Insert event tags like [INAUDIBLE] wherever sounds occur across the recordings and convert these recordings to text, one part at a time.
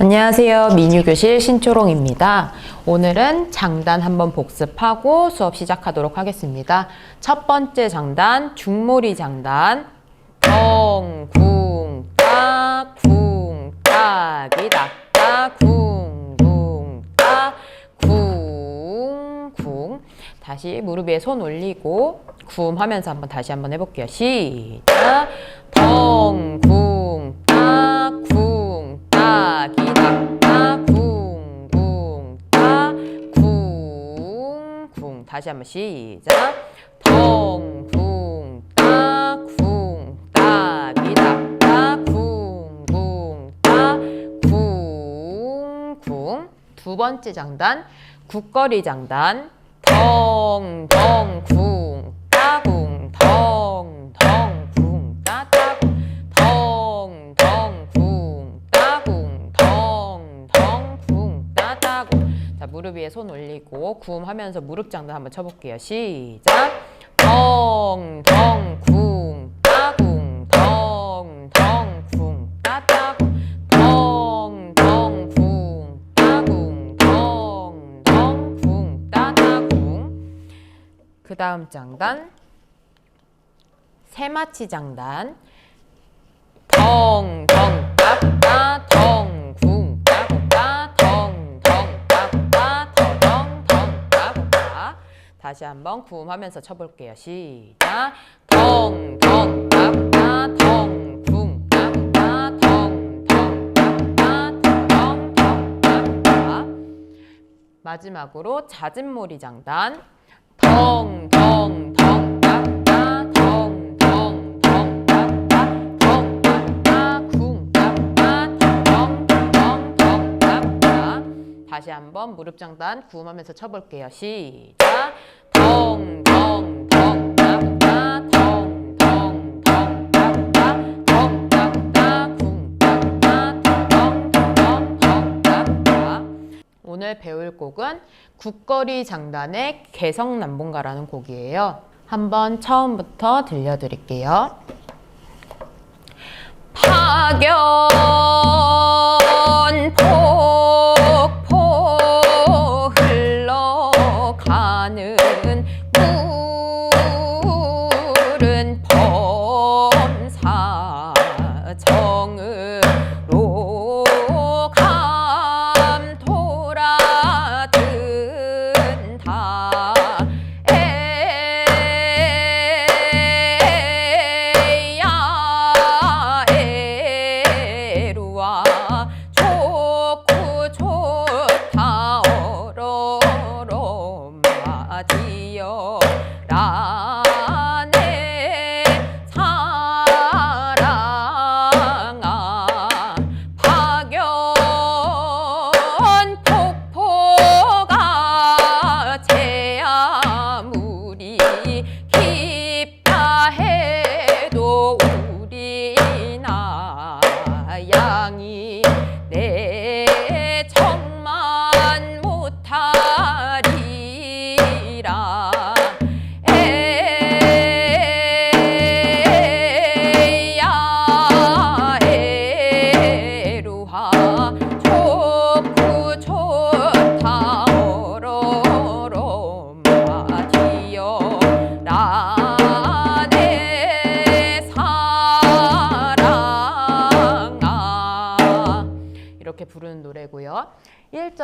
안녕하세요. 민유교실 신초롱입니다. 오늘은 장단 한번 복습하고 수업 시작하도록 하겠습니다. 첫 번째 장단, 중몰이 장단. 덩, 궁, 딱, 궁, 딱이다. 딱, 궁, 궁, 딱, 궁, 궁. 다시 무릎 위에 손 올리고 굼 하면서 한번 다시 한번 해볼게요. 시작. 덩, 궁, 딱, 궁, 딱이다. 딱, 궁, 궁, 딱, 궁, 궁. 다시 한번 시작. 덩, 궁, 딱, 궁, 딱이다. 딱, 궁, 궁, 딱, 궁, 궁. 두 번째 장단, 국거리 장단. 덩, 덩, 궁, 무릎 위에 손 올리고 구음 하면서 무릎 장단 한번 쳐볼게요. 시작. 덩, 덩, 궁, 따궁, 덩, 덩, 궁, 따따궁, 덩, 덩, 궁, 따궁, 덩, 덩, 궁, 따따궁. 그 다음 장단 세마치 장단 덩, 덩, 다시 한번 구음하면서 쳐볼게요. 시작. 덩, 덩, 따궁따, 덩, 궁, 따궁따, 덩, 덩, 따궁따, 덩, 덩, 따궁따. 마지막으로 잦은몰이 장단 덩, 덩, 덩, 따따, 덩, 덩, 덩, 따따, 덩, 따따, 궁, 따따, 덩, 덩, 덩, 따따. 다시 한번 무릎 장단 구음하면서 쳐볼게요. 시작. 오늘 배울 곡은 국거리 장단의 개성남봉가라는 곡이에요. 한번 처음부터 들려드릴게요. 파견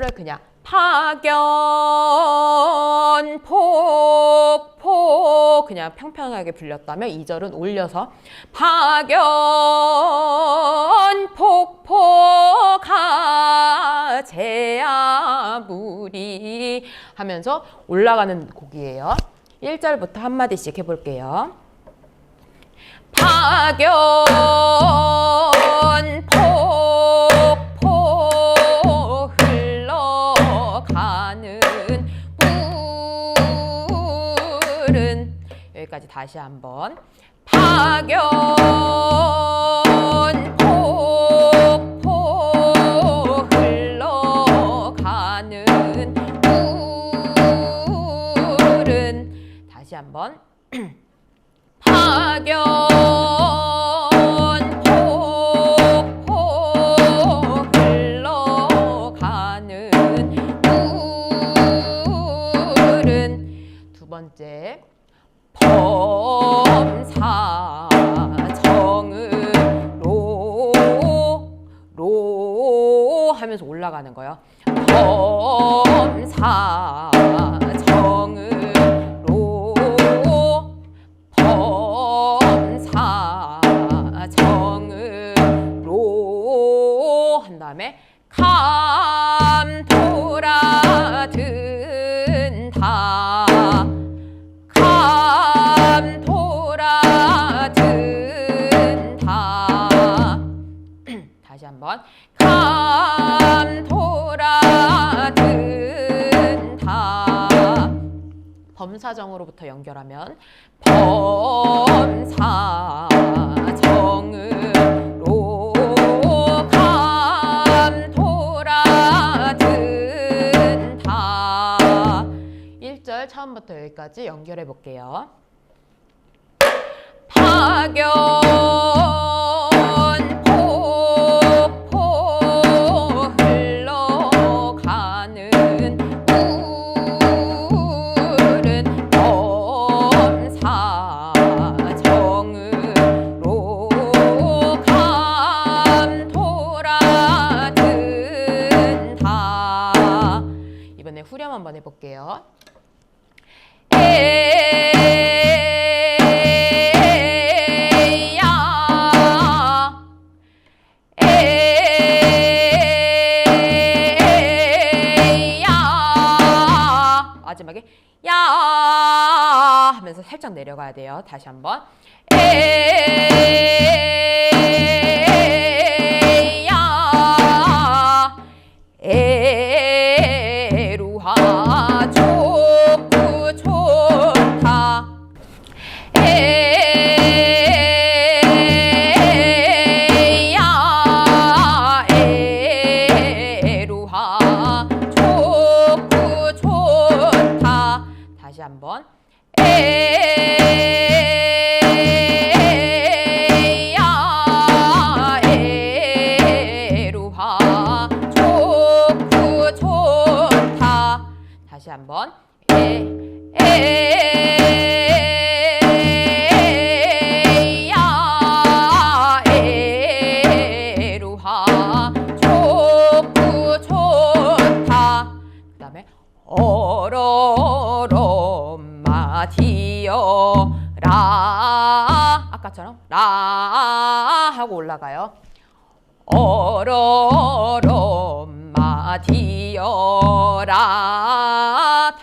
1절을 그냥 파견 폭포 그냥 평평하게 불렸다면 2절은 올려서 파견 폭포가 제 아무리 하면서 올라가는 곡이에요. 1절부터 한마디씩 해볼게요. 파견 폭포 여기까지 다시 한번 파견 폭포 흘러가는 물은 다시 한번 [CLEARS THROAT] 올라가는 거예요. 범사 정으로 범사 정으로 한 다음에 감 돌아든다. 감 돌아든다. [CLEARS THROAT] 다시 한번. 감 범사정으로부터 연결하면 범사 정으로 감 돌아든다 1절 처음부터 여기까지 연결해 볼게요. 파견 에야. 마지막에 야 하면서 살짝 내려가야 돼요. 다시 한번. 에야 한번 에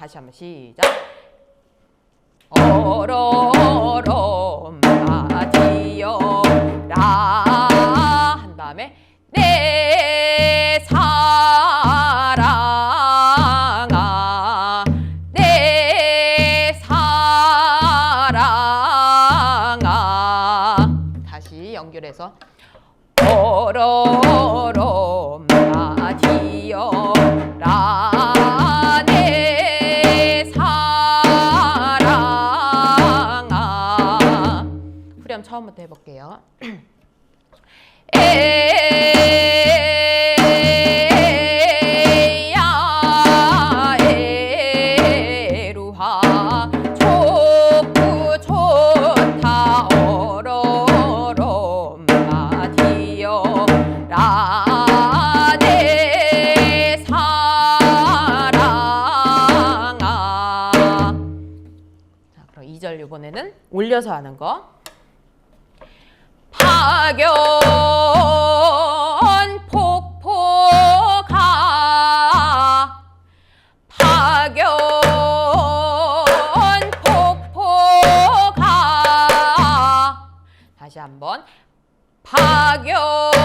다시 한번 시작. 어러 처음부터 해볼게요. 에야 에루하 좋고 좋다 어러엄마 디어라 내 사랑아 자 그럼 2절 이번에는 올려서 하는 거 파견 폭포가 파견 폭포가 다시 한번 파견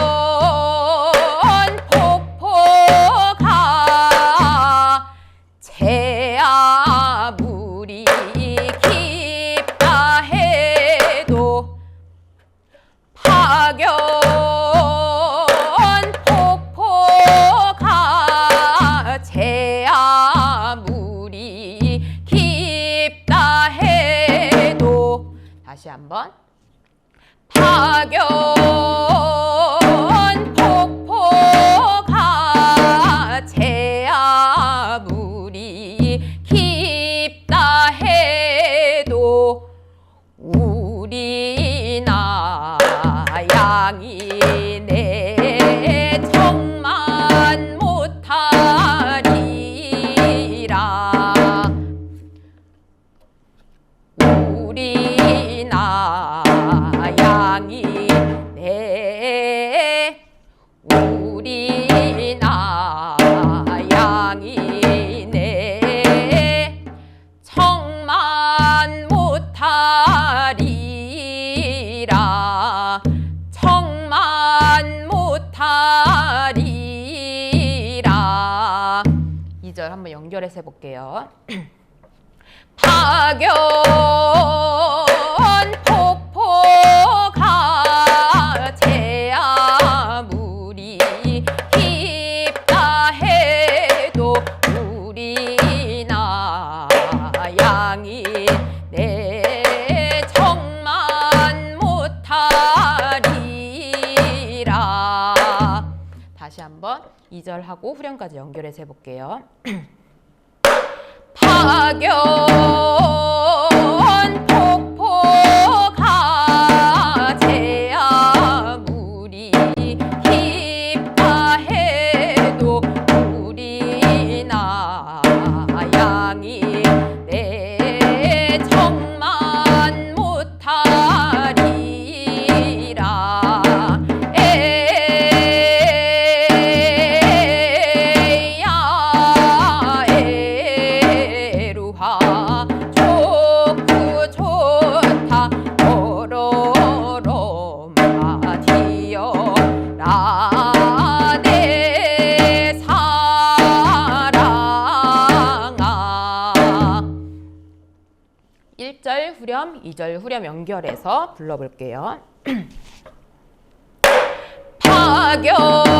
볼게요. [CLEARS THROAT] 파견 폭포가 제아물이 깊다 해도 우리 나양이 내 청만 못하리라 다시 한번 2절 하고 후렴까지 연결해서 해볼게요. [CLEARS THROAT] 파 2절 후렴 연결해서 불러볼게요. [CLEARS THROAT] 파견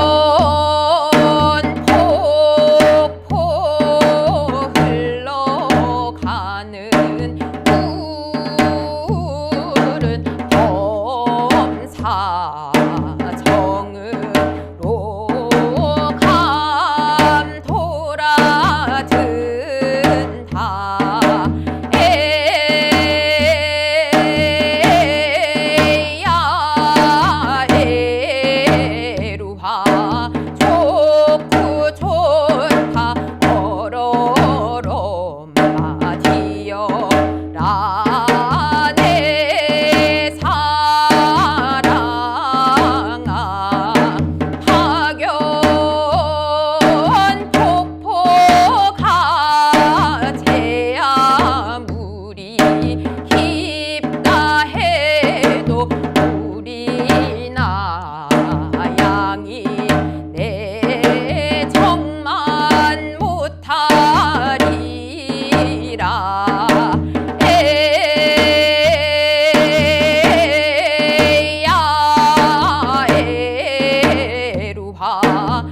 사랑아.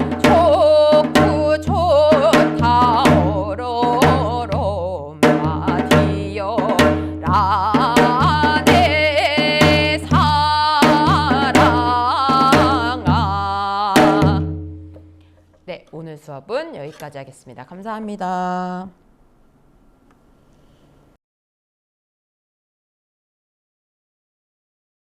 네 오늘 수업은 여기까지 하겠습니다. 감사합니다